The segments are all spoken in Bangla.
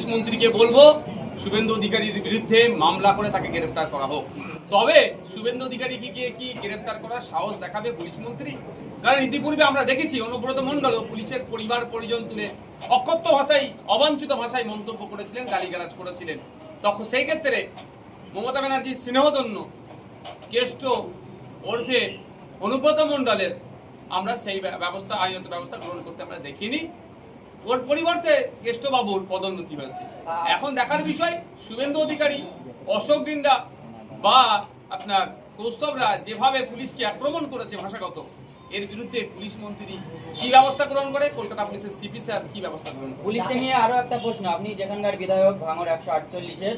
পুলিশ মন্ত্রীকে বলব, শুভেন্দু অধিকারীর বিরুদ্ধে মামলা করে তাকে গ্রেফতার করা হোক। তবে শুভেন্দু অধিকারীকে কি কি গ্রেফতার করার সাহস দেখাবে পুলিশ মন্ত্রী? কারণ ইতিপূর্বে আমরা দেখেছি অনুব্রত মণ্ডল পপুলিশের পরিবার পরিজন তুলে অকথ্য ভাষায়, অবাঞ্ছিত ভাষায় মন্তব্য করেছিলেন, গালিগালাজ করেছিলেন। তখন সেই ক্ষেত্রে মমতা ব্যানার্জির স্নেহধন্য কেষ্ট ওরফে অনুব্রত মণ্ডলের আমরা সেই ব্যবস্থা, আইনত ব্যবস্থা গ্রহণ করতে আমরা দেখিনি। ওর পরিবর্তে কেষ্টবাবুর পদোন্নতি হয়েছে। এখন দেখার বিষয়, শুভেন্দু অধিকারী, অশোক ডিন্ডা বা আপনার কৌস্তবরা যেভাবে পুলিশকে আক্রমণ করেছে ভাষাগত, এর বিরুদ্ধে পুলিশ মন্ত্রী কি ব্যবস্থা গ্রহণ করে, কলকাতা পুলিশের সিপি স্যার কি ব্যবস্থা গ্রহণ পুলিশকে নিয়ে আরও একটা প্রশ্ন। আপনি যেখানকার বিধায়ক ভাঙর একশো আটচল্লিশের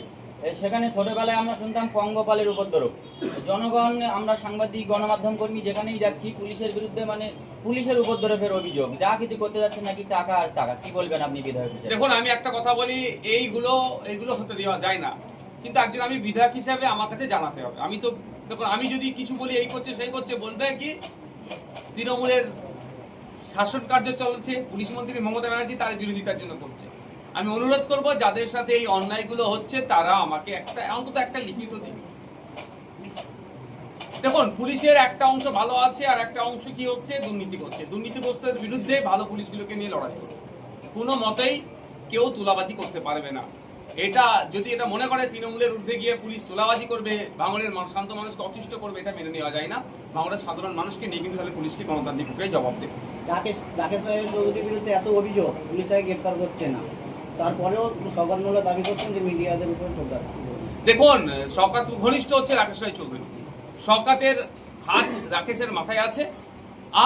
সেখানে ছোটবেলায় আমরা শুনতাম পঙ্গপালের উপদ্রব। জনগণ, আমরা সাংবাদিক, গণমাধ্যম কর্মী যেখানেই যাচ্ছি, পুলিশের বিরুদ্ধে মানে পুলিশের উপদ্রবের অভিযোগ। যা কিছু করতে যাচ্ছে নাকি টাকা আর টাকা, কি বলবেন আপনি বিধায়ক দেখুন, আমি একটা কথা বলি, এইগুলো এইগুলো হতে দেওয়া যায় না। কিন্তু একজন আমি বিধায়ক হিসাবে আমার কাছে জানাতে হবে। আমি তো, দেখুন, আমি যদি কিছু বলি, এই করছে, সেই করছে, বলবে কি? তৃণমূলের শাসন কার্য চলছে, পুলিশ মন্ত্রী মমতা ব্যানার্জি তার বিরোধিতার জন্য করছে। আমি অনুরোধ করব, যাদের সাথে এই অন্যায়গুলো হচ্ছে, তারা আমাকে একটা, অন্তত একটা লিখিত দিন। দেখুন, পুলিশের একটা অংশ ভালো আছে আর একটা অংশ কি হচ্ছে? দুর্নীতি করছে। দুর্নীতিগ্রস্তের বিরুদ্ধে ভালো পুলিশগুলোকে নিয়ে লড়াই করবে কোনো মতেই কেউ তুলাবাজি করতে পারবে না। এটা, যদি এটা মনে করে, তৃণমূলের ঊর্ধ্বে গিয়ে পুলিশ তোলাবাজি করবে মানুষ- শান্ত মানুষকে অতিষ্ঠ করবে, এটা মেনে নেওয়া যায় না। ভাঙড়ের সাধারণ মানুষকে নিয়ে কিন্তু তাহলে পুলিশকে গণতান্ত্রিক জবাব দেবে। রাকেশ রাকেশ চৌধুরীর বিরুদ্ধে এত অভিযোগ, পুলিশ তাকে গ্রেপ্তার করছে না। তারপরেও দাবি করছেন যে মিডিয়াদের দেখুন, শওকাত ঘনিষ্ঠ হচ্ছে রাকেশ রায় চৌধুরী। শওকাতের হাত রাকেশের মাথায় আছে।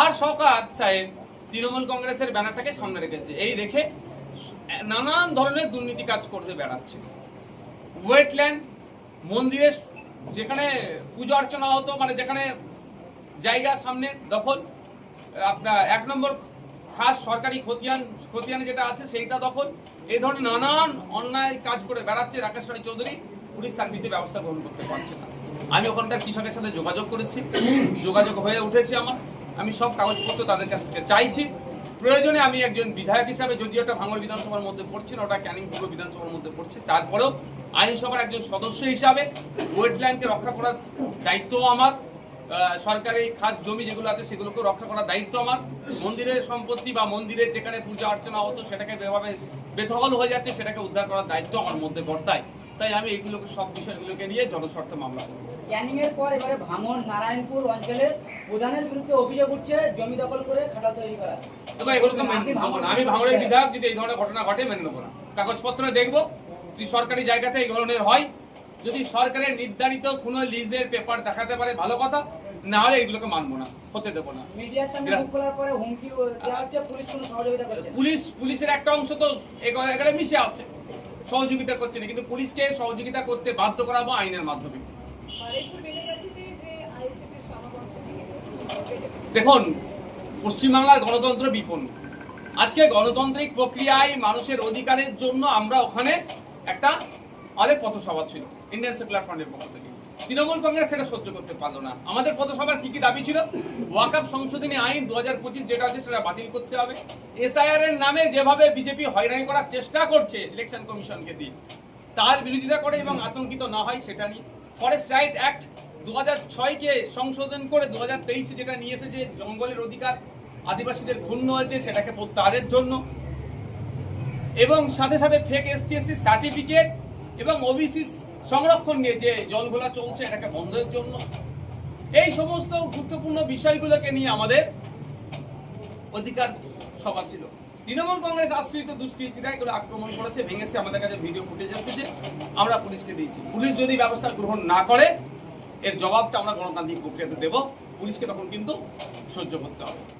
আর শওকাত সাহেব তৃণমূল কংগ্রেসের ব্যানারটাকে সামনে রেখেছে। এই রেখে নানান ধরনের দুর্নীতি কাজ করতে বেড়াচ্ছে। ওয়েটল্যান্ড, মন্দিরে যেখানে পুজো অর্চনা হতো মানে যেখানে জায়গা সামনে দখল, আপনার এক নম্বর খাস সরকারি খতিয়ান, খতিয়ানে যেটা আছে সেইটা দখল। এই ধরনের নানান অন্যায় কাজ করে বেড়াচ্ছে রাকেশ রায় চৌধুরী। পুলিশ তার বিরুদ্ধে ব্যবস্থা গ্রহণ করতে পারছে না। আমি ওখানকার কৃষকের সাথে যোগাযোগ করেছি। যোগাযোগ হয়ে উঠেছে আমার। আমি সব কাগজপত্র তাদের কাছ থেকে চাইছি। প্রয়োজনে আমি একজন বিধায়ক হিসাবে, যদিও এটা ভাঙড় বিধানসভার মধ্যে পড়ছে না, ওটা ক্যানিং পূর্ব বিধানসভার মধ্যে পড়ছে। তারপরেও আইনসভার একজন সদস্য হিসাবে ওয়েটল্যান্ডকে রক্ষা করার দায়িত্ব আমার। সরকারি খাস জমি যেগুলো আছে সেগুলোকে রক্ষা করার দায়িত্ব আমার। মন্দিরের সম্পত্তি বা মন্দিরের যেখানে পূজা অর্চনা হতো সেটাকে যেভাবে বেদখল হয়ে যাচ্ছে সেটাকে উদ্ধার করার দায়িত্ব আমার মধ্যে বর্তায়। তাই আমি এইগুলোকে সব বিষয়গুলোকে নিয়ে জনস্বার্থে মামলা করব ক্যানিং এর পর এবারে ভাঙন নারায়ণপুর অঞ্চলে প্রধানের বিরুদ্ধে অভিযোগ উঠছে জমি দখল করে খাটাল তৈরি করা। দেখো এগুলোকে মেনে নেব না। আমি ভাঙড়ের বিধায়ক যদি এই ধরনের ঘটনা ঘটে মেনে নেব না। কাগজপত্র দেখব যদি সরকারি জায়গাতে এই ধরনের হয় যদি সরকারের নির্ধারিত কোনো লিজের পেপার দেখাতে পারে ভালো কথা না হলে এগুলোকে মানবো না হতে দেবো না। মিডিয়ার সামনে মুখ খোলার পরে হুমকি দেওয়া হচ্ছে পুলিশ কোনো সহযোগিতা করছে পুলিশ পুলিশের একটা অংশ তো এগুলো এগুলো মিশে আছে। সহযোগিতা করছে না কিন্তু পুলিশকে সহযোগিতা করতে বাধ্য করাবো আইনের মাধ্যমে। দেখুন পশ্চিমবাংলার গণতন্ত্র বিপন্ন। আজকে গণতান্ত্রিক প্রক্রিয়ায় মানুষের অধিকারের জন্য আমরা ওখানে একটা আমাদের পথসভা ছিল। ইন্ডিয়ান সেকুলার ফ্রন্টের পক্ষ থেকে। তৃণমূল কংগ্রেস সেটা সহ্য করতে পারল না। আমাদের পথসভার কি কি দাবি ছিল? ওয়াকআপ সংশোধনী আইন দু হাজার পঁচিশ যেটা আছে সেটা বাতিল করতে হবে। এসআইআর এর নামে যেভাবে বিজেপি হয়রানি করার চেষ্টা করছে ইলেকশন কমিশনকে দিয়ে, তার বিরোধিতা করে এবং আতঙ্কিত না হয় সেটা নিয়ে। ফরেস্ট রাইট অ্যাক্ট দু ছয়কে সংশোধন করে দু যেটা নিয়ে এসেছে, জঙ্গলের অধিকার, আদিবাসীদের ক্ষুণ্ণ হয়েছে সেটাকে প্রত্যাহারের জন্য। এবং সাথে সাথে ফেক এসটিএসসি সার্টিফিকেট এবং ওবিসি সংরক্ষণ নিয়ে যে জলঘোলা চলছে, এটাকে বন্ধের জন্য। এই সমস্ত গুরুত্বপূর্ণ বিষয়গুলোকে নিয়ে আমাদের অধিকার সভা ছিল। তৃণমূল কংগ্রেস আশ্রিত দুষ্কৃতীরা এগুলো আক্রমণ করেছে, ভেঙেছে, আমাদের কাছে ভিডিও ফুটেজ এসেছে, আমরা পুলিশকে দিয়েছি। পুলিশ যদি ব্যবস্থা গ্রহণ না করে, এর জবাবটা আমরা গণতান্ত্রিক প্রক্রিয়াতে দেব। পুলিশকে তখন কিন্তু সহ্য করতে হবে।